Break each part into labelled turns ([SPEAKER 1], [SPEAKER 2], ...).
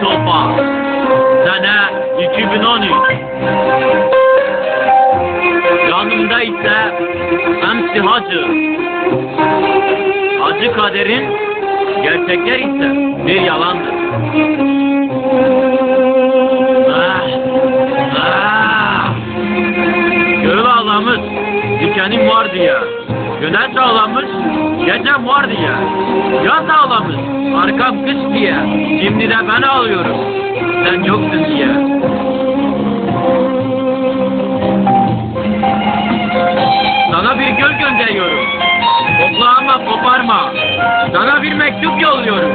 [SPEAKER 1] Topal Sene 2013 Yanımda ise Emsi Hacı. Hacı Kader'in Gerçekler ise bir yalandır. Ah, ah. Göl ağlamış Dikenim var diye. Güneş ağlamış, gecem var diye. Yaz ağlamış, arkam kış diye. Şimdi de ben ağlıyorum, sen yoksun diye. Sana bir göl gönderiyorum. Oklağıma koparma. Sana bir mektup yolluyorum.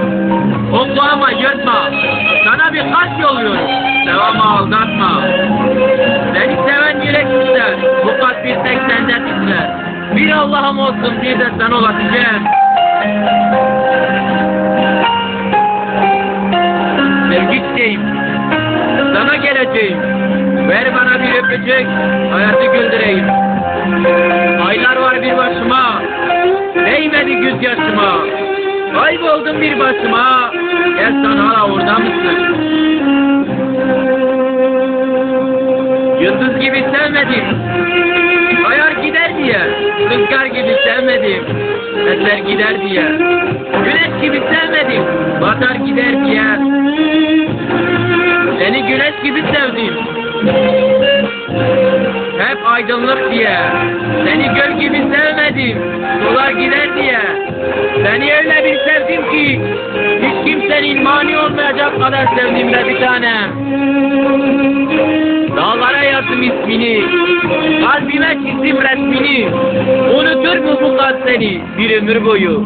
[SPEAKER 1] Oklağıma yırtma. Sana bir kalp yolluyorum. Devamı aldatma. Allah'ım olsun bir de sen olasın. Sevgi çiçeğim. Sana geleceğim. Ver bana bir öpücük. Hayatı güldüreyim. Aylar var bir başıma, değmedi göz yaşıma. Kayboldum bir başıma, gel sen hala orada mısın? Yıldız gibi sevmedim, sevmedim, eser gider diye. Güneş gibi sevmedim, batar gider diye. Seni güneş gibi sevdim. Hep aydınlık diye. Seni göl gibi sevmedim. Dolar gider diye. Seni öyle bir sevdim ki hiç kimsenin mani olmayacak kadar sevdim be bir tanem. Dağlara yazdım ismini. Kalbime çizdim resmini. Unutur mu bu kalp seni bir ömür boyu?